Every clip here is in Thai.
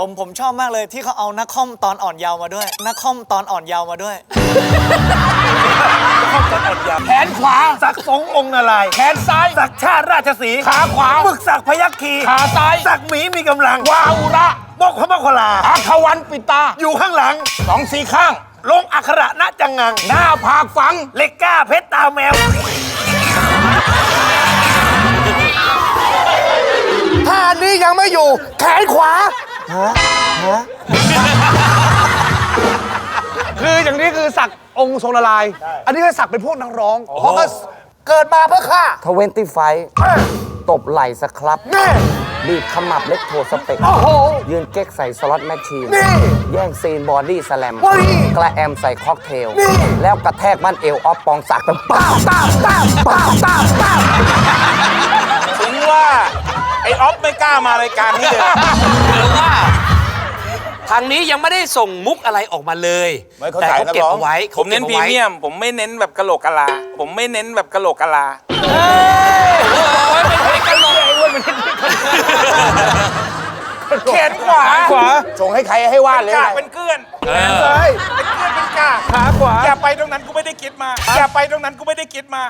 ผมผมชอบมากเลยที่เขาเอานักคอมตอนอ่อนเยาว์มาด้วย นักคอมตอนอ่อนเยาว์มาด้วยแขนขวาสักสงองค์นารายณ์แขนซ้ายสักชาติราชสีห์ขาขวาหมึกสักพยัคฆ์คีขาซ้ายสักหมีมีกำลังวาอุระบกพระมคลา อาควันปิตาอยู่ข้างหลัง สองสีข้าง ลงอักขระณจังงัง หน้าผากฝัง เล็กก้าเพชรตาแมว ท่านี้ยังไม่อยู่ แขนขวา คืออย่างนี้คือสักองค์ทรงนารายณ์อันนี้ก็สักเป็นพวกนักร้องเพราะก็เกิดมาเพื่อฆ่าทเวนตี้ไฟตบไหล่สครับแน่บีบขมับเล็กโทสเปกโอ้โห ยืนเก๊กใส่สล็อตแมชชีน นี่แย่งซีนบอดี้สแลม เฮ้ยกระแอมใส่ค็อกเทล นี่ แล้วกระแทกบ้านเอวออฟปองสักเป็นป้าตามตามตามตามตามถึงว่า ไอ้ออฟไม่กล้ามารายการนี้เลย หรือว่าทางนี้ยังไม่ได้ส่งมุกอะไรออกมาเลย ไม่เขาแต่ถ่ายเขานักเก็บร้อง เอาไว้ผมเน้นพขารีก็บอาไว้เมียม ผมไม่เน้นแบบกะโหลกกะลา ผมไม่เน้นแบบกะโหลกกะลาโอ้ยเป็นเพลงกันหลงแขนขวาขวาส่งให้ใครให้วาดเลยกากเป็นเกลื่อนซ้าย เป็นเกลื่อนเป็นกากขาขวา อย่าไปตรงนั้นกูไม่ได้คิดมาอย่าไปตรงนั้นกูไม่ได้คิดมา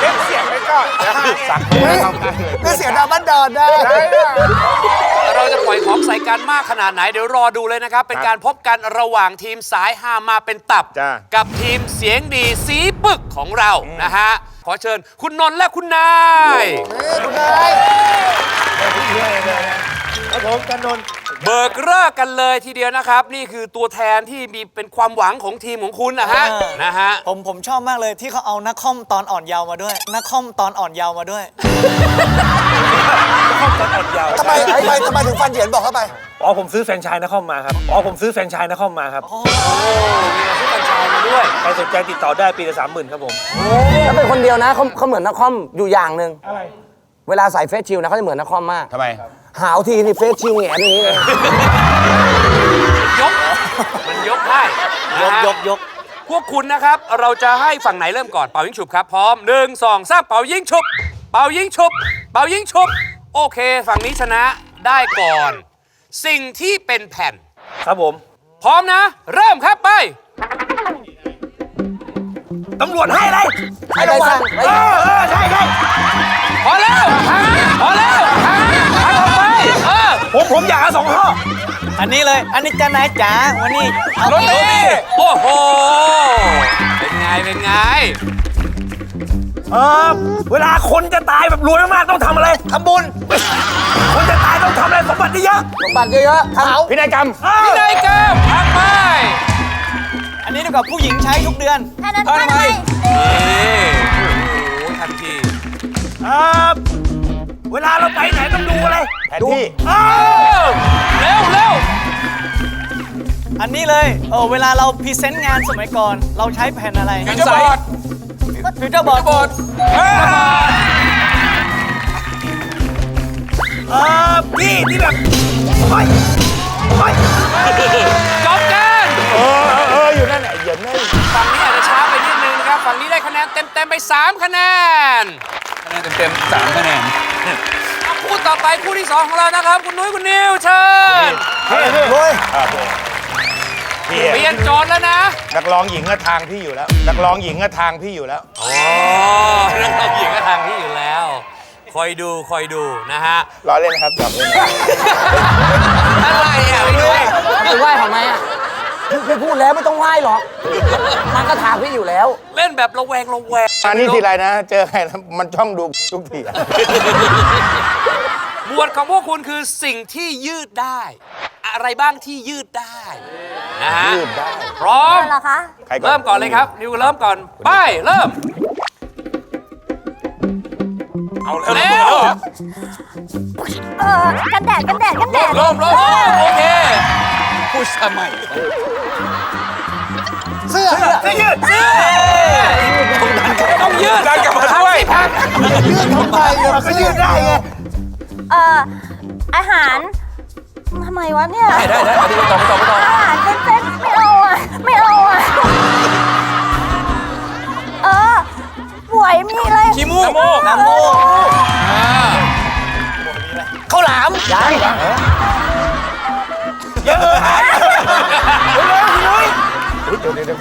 เล่นเสียงไว้ก่อนเดี๋ยวหาเองนี่เสียดาวบ้านดอนได้เราจะปล่อยของใส่กันมากขนาดไหนเดี๋ยวรอดูเลยนะครับ เป็นการพบกันระหว่างทีมสายฮามาเป็นตับจ้ะกับทีมเสียงดีสีปึกของเรานะฮะขอเชิญคุณนนท์และคุณนายคุณนายครับผมกันนนท์ เบิกเลิกกันเลยทีเดียวนะครับ นี่คือตัวแทนที่มีเป็นความหวังของทีมของคุณนะฮะเออนะฮะผมผมชอบมากเลยที่เขาเอานักคอมตอนอ่อนเยาว์มาด้วย นักคอมตอนอ่อนเยาว์มาด้วยทำไมทำไมทำไมถึงฟันเหยียนบอกเข้าไปอ๋อผมซื้อแฟรนไชส์นครมาครับอ๋อผมซื้อแฟรนไชส์นครมาครับมีอาชีพกัญชามาด้วยใครสนใจติดต่อได้ปีละสามหมื่นครับผมแล้วเป็นคนเดียวนะเขาเขาเหมือนนักคอมอยู่อย่างหนึ่งอะไรเวลาใส่เฟซชิลนะเขาจะเหมือนนักคอมมากทำไม หาวทีนี่เฟซชิลแหงนอย่างนี้เลยยก มันยกได้ยนะกฮะยกยก พวกคุณนะครับ เราจะให้ฝั่งไหนเริ่มก่อน เป่ายิงฉุบครับ พร้อมหนึ่งสองสามเป่ายิงฉุบ เป่ายิงฉุบ เป่ายิงฉุบ โอเค ฝั่งนี้ชนะได้ก่อน สิ่งที่เป็นแผ่น ครับผม พร้อมนะ เริ่มครับไป ตำรวจให้อะไรให้รางวัลให้เออเออใช่ใช่พอแล้วพอแล้วทางออกไปเออ ผมผมอยากเอาสองข้ออันนี้เลย อันนี้จะนายจ๋าวันนี้เอารถเมย์โอ้โห เป็นไง เป็นไง เออเวลาคนจะตายแบบรวยมากๆต้องทำอะไรทำบุญ คนจะตายต้องทำอะไรสมบัติเยอะสมบัติเยอะๆทำพินัยกรรมพี่นายเก้าทางไปอันนี้ดีกว่าผู้หญิงใช้ทุกเดือนแค่นั้นท่านไหมนี่โอ้โหทันที เออ เวลาเราไปไหนต้องดูอะไรแผนที่เออเร็วเร็วอันนี้เลยเออเวลาเราพรีเซนต์งานสมัยก่อน เราใช้แผ่นอะไรฟิวเจอร์บอร์ดฟิวเจอร์บอร์ดบอร์ดเออพี่ที่แบบไปไปจบกันเออเอออยู่นั่นแหละเหยียบนั่นฝั่งนี้อาจจะช้าไปนิดนึงนะครับฝั่งนี้ได้คะแนนเต็มๆไป 3 คะแนน คะแนนเต็มๆสามคะแนนอะคู่ต่อไปคู่ที่2ของเรานะครับ คุณนุ้ยคุณนิวเชิญเฮ้ยพี่เปลี่ยนโจทย์แล้วนะ นักร้องหญิงก็ทางพี่อยู่แล้ว นักร้องหญิงก็ทางพี่อยู่แล้วอ๋อเรื่องเราหญิงก็ทางที่อยู่แล้ว คอยดูคอยดูนะฮะรอเล่นนะครับหยอกเล่นอะไรอะพี่นุ้ยไปไหว้ทำไมอะ พี่พูดแล้วไม่ต้องไหว้หรอก มันก็ทางพี่อยู่แล้ว เล่นแบบระแวงระแวงอันนี้ทีไรนะ เจอใครแล้วมันช่องดูทุกทีอะหมวดของพวกคุณคือสิ่งที่ยืดได้ อะไรบ้างที่ยืดได้นะฮะยืดได้พร้อม เหรอคะ ใครก่อน เริ่มก่อนเลยครับ นิวเริ่มก่อน ไปเริ่ม เอาเร็ว เออ กันแดด กันแดด กันแดดลมลมโอเค พูดทำไมเสื้อเสื้อยืดต้องยืดดันกลับมาด้วยพักยืดทำไมเนี่ยก็ยืดได้ไงเอออาหารทำไมวะเนี่ยได้ได้ได้ไม่ต้องไม่ต้องไม่ต้องอาหารเป็นเซ็ตไม่เอาอะไม่เอาอะเออป่วยมีอะไรขี้มูกน้ำมูกอ่าข้าวหลามยัง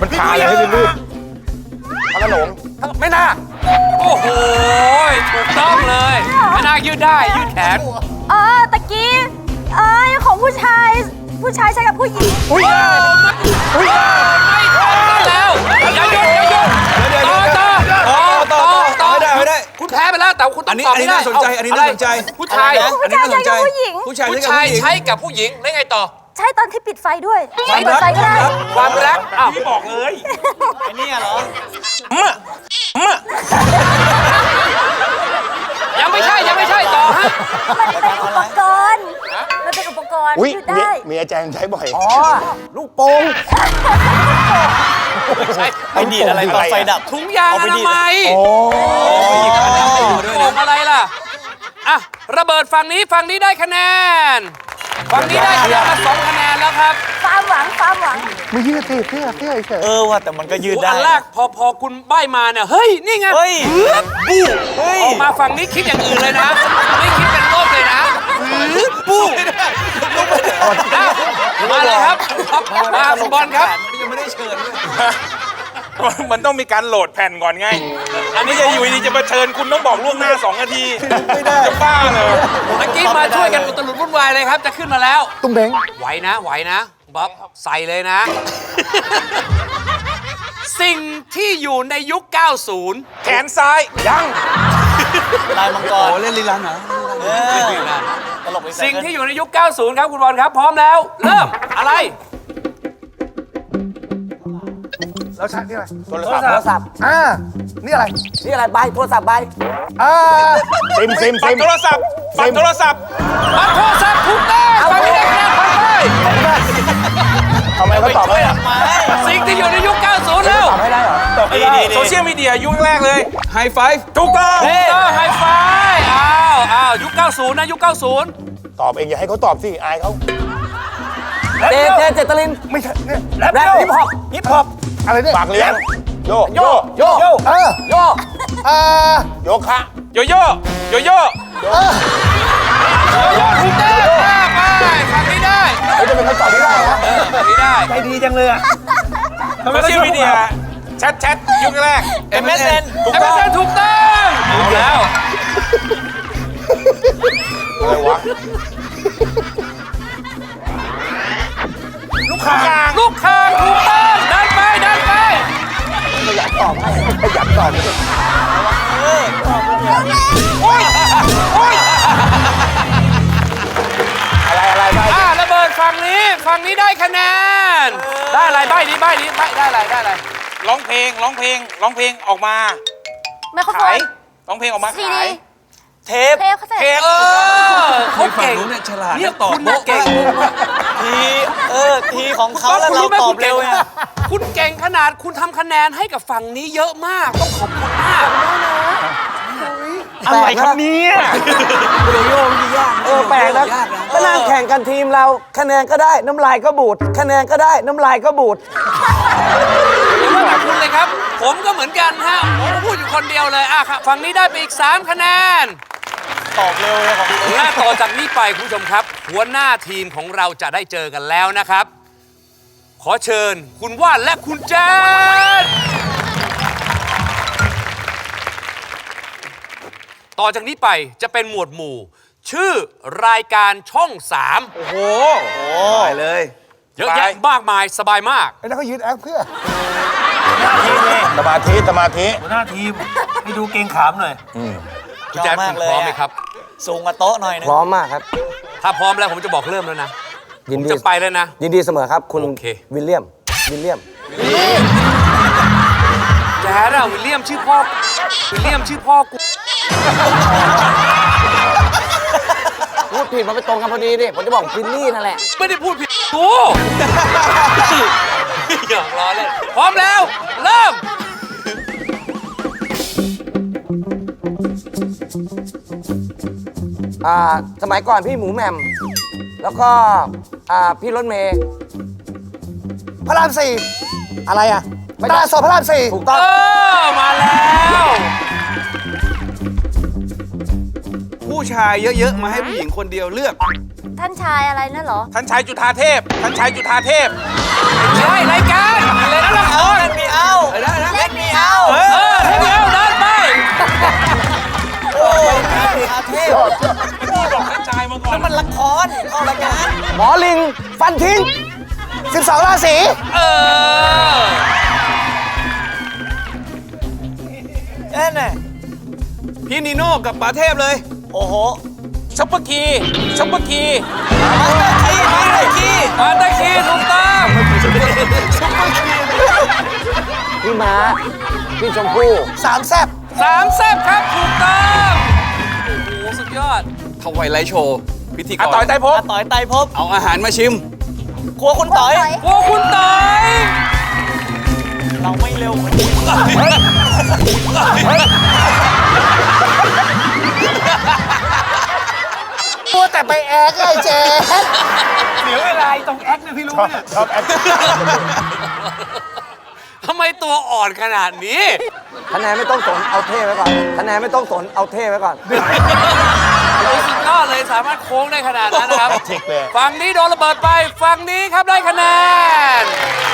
มันขาเลยให้ลื่นไม่น่า โอ้โหถูกต้องเลยไม่น่ายืดได้ยืดแขนเออตะกี้เอ้ยของผู้ชายผู้ชายใช้กับผู้หญิงไม่ทันแล้วอย่าหยุดอย่าหยุดต่อต่อต่อต่อต่อไม่ได้ไม่ได้ คุณแพ้ไปแล้วแต่คุณต้อัอนงนี้ตอบอันนี้ไม่ได้น่าสนใจเอันนี้น่าสนใจ ผู้ชายอันนี้น่าสนใจผู้ชายใช้กับผู้หญิงผู้ชายผู้ใช้กับชายผู้หญิงใช้กับผู้หญิงแล้วไงต่อ ใช้ตอนที่ปิดไฟด้วยใช้เปิดไฟก็ได้ความรักอ้าวพี่บอกเลยไอ้เนี่ยเหรอยังไม่ใช่ยังไม่ใช่ต่อฮะมันเป็นอุปกรณ์มันเป็นอุปกรณ์อุ้ยยืดเมียได้เมียแจงใช้บ่อย อ๋อ ลูกโป่งไม่ใช่ไอ้ดีดอะไรตอนไฟดับถุงยางอเอาไปนาดีดมัยโอ้โป่งอะไรล่ะ อะ ระเบิดฝั่งนี้ฝั่งนี้ได้คะแนน ฝั่งนี้ได้คะแนนมาสองคะแนนแล้วครับความหวังความหวังไม่ยืดสิเสื้อเสื้อเฉยเออว่ะแต่มันก็ยืดโอ้ได้อันแรกพอพอคุณใบมาเนี่ยเฮ้ยนี่ไงเฮ้ยบู้เฮ้ยออกมาฝั่งนี้คิดอย่างอื่นเลยนะไม่คิดเป็นโลกเลยนะบู้อ้าวมาเลยครับมาคุณบอลครับยังไม่ได้เชิญด้วยมันต้องมีการโหลดแผ่นก่อนไง อันนี้จะอยู่ดีจะมาเชิญคุณต้องบอกล่วงหน้า 2 นาที ไม่ได้ จะบ้าเลยเมื่อกี้มาช่วยกันอุตลุดวุ่นวายเลยครับ จะขึ้นมาแล้ว ตุ้งเบ้งไหวนะไหวนะบ๊อบใส่เลยนะ สิ่งที่อยู่ในยุค 90 แขนซ้ายยังลายมังกรโอ้เล่นลีลาหนาเออตลกไปสิ่งที่อยู่ในยุค 90 ครับคุณบอลครับ พร้อมแล้ว เริ่มอะไร แล้วชักนี่อะไรโทรศัพท์โทรศัพท์อ่านี่อะไรนี่อะไรใบโทรศัพท์ใบอ่าซิมซิมปัซิดม โทรศัพท์ปัดโทรศัพท์ปัดโทรศัพท์ถูกต้องฟังไม่ได้คะแนนไปไปทำไมเขาตอบไม่ได้สิ่งที่อยู่ในยุค 90 แล้วตอบให้ได้เหรอตอบไม่ได้โซเชียลมีเดียยุคแรกเลยไฮไฟฟ์ถูกต้องถูกต้องไฮไฟว์อ้าวอ้าวยุค 90 นะ ยุค 90 ตอบเองอย่าให้เขาตอบสิอายเขาเจเจเจตลินไม่ใช่เนี่ยแรปแรปฮิปฮอปฮิปฮอป อะไรเนี่ยปากเลี้ยงโยโยโยโยเออโยอ่าโยคะโยโย่โยโย่ถูกต้องไปฝั่งนี้ได้เขาจะเป็นเขาตอบไม่ได้นะเออฝั่งนี้ได้ใจดีจังเลยอะโซเชียลมีเดียแชทแชทยุคแรก MSN เอเมซอนถูกต้องเอาแล้วอะไรวะลูกค้ากลางลูกคางถูก อะไรอะไรได้อ่าระเบิดฝั่งนี้ฝั่งนี้ได้คะแนน ได้อะไรใบนี้ใบนี้ใบได้อะไรได้อะไรร้องเพลงร้องเพลงร้องเพลงออกมาไมโครโฟขายนร้องเพลงออกมาซีขาดียเทปเทปเขาใส่เทปเออเขาฝั่งเก่งนู้นเนี่ยฉลาดเนี่ยตอบคุณน่ะโบ๊ะเก่งทีเออทีของเขาแล้วเราตอบเร็วไง คุณเก่งขนาดคุณทำคะแนนให้กับฝั่งนี้เยอะมาก ต้องขอบคุณมากอะไรครับเนี่ยเออแปลกนะก็นั่งแข่งกันทีมเรา คะแนนก็ได้น้ำลายก็บูด คะแนนก็ได้น้ำลายก็บูดผมว่าแต่คุณเลยครับ ผมก็เหมือนกันฮะผมก็พูดอยู่คนเดียวเลยอะครับฝั่งนี้ได้ไปอีก 3 คะแนน ตอบเร็วเลยของหน้าต่อจากนี้ไปคุณผู้ชมครับ หัวหน้าทีมของเราจะได้เจอกันแล้วนะครับ ขอเชิญคุณว่านและคุณแจ๊ดต่อจากนี้ไปจะเป็นหมวดหมู่ ชื่อรายการช่อง3โอ้โหไปเลยเยอะแยะมากมายสบายมาก ไอ้นั่นเขายืดแอคเพื่อสมาธิสมาธิหัวหน้าทีมให้ดูเกรงขามหน่อยคุณแจ๊ดชอบมาคุกณเลยพร้อมอะไหมครับ สูงกว่าโต๊ะหน่อยนึงพร้อมมากครับ ถ้าพร้อมแล้วผมจะบอกเริ่มแล้วนะ ยินดีจะไปแล้วนะ ยินดีเสมอครับ คุณโอเค วิลเลียม วิลเลียม แจ๊ดอะวิลเลียมชื่อพ่อวิลเลียมชื่อพ่อกูพูดผิดมันไปตรงกันพอดีดิผมจะบอกวิลลี่นั่นแหละ ไม่ได้พูดผิดกูหยอกล้อเล่นพร้อมแล้ว เริ่ม อ่า สมัยก่อนพี่หมูแหม่มแล้วก็ อ่าพี่รถเมย์พระรามสี่อะไรอะตลาดสดพระรามสี่ถูกต้องเออมาแล้ว ผู้ชายเยอะๆ มาให้ผู้หญิงคนเดียวเลือก ท่านชายอะไรนั่นเหรอ ท่านชายจุธาเทพ ท่านชายจุธาเทพใช่รายการอะไรนะานละครเล่นมีเอาเล่นมีเอาเออให้เดียวเดินไปโอ้ยอาเทพพี่บอกให้ ชายมาก่อนมันละครเข้ารายการหมอลิงฟันทิ้ง 12 ราศีเออเอ้ยน่ะพี่นิโน่กับป๋าเทพเลยโอ้โหช็อปเปอร์คีร์ช็อปเปอร์คีร์มาตะกี้มาตะกี้มาตะคีร์ถูกต้องพี่ม้าพี่ชมพู่สามแซบสามแซ่บครับถูกต้องโอ้โหสุดยอด ทวายไลท์โชว์พิธีกอะรต่อยไตรภพอาต่อยไตรภพเอาอาหารมาชิมกลัวคุณต่อยโอ้คุณต๋อย เราไม่เร็วเหมือนนี้ตัวแต่ไปแอกไอ้เจ๊เสียเวลาตรงแอคเนี่ยพี่รู้เนี่ยชอบแอคทำไมตัวอ่อนขนาดนี้ คะแนนไม่ต้องสนเอาเท่ไว้ก่อน คะแนนไม่ต้องสนเอาเท่ไว้ก่อน โอ้สุดยอดเลยสามารถโค้งได้ขนาดนั้นนะครับฝั่งนี้โดนระเบิดไป ฝั่งนี้ครับได้คะแนน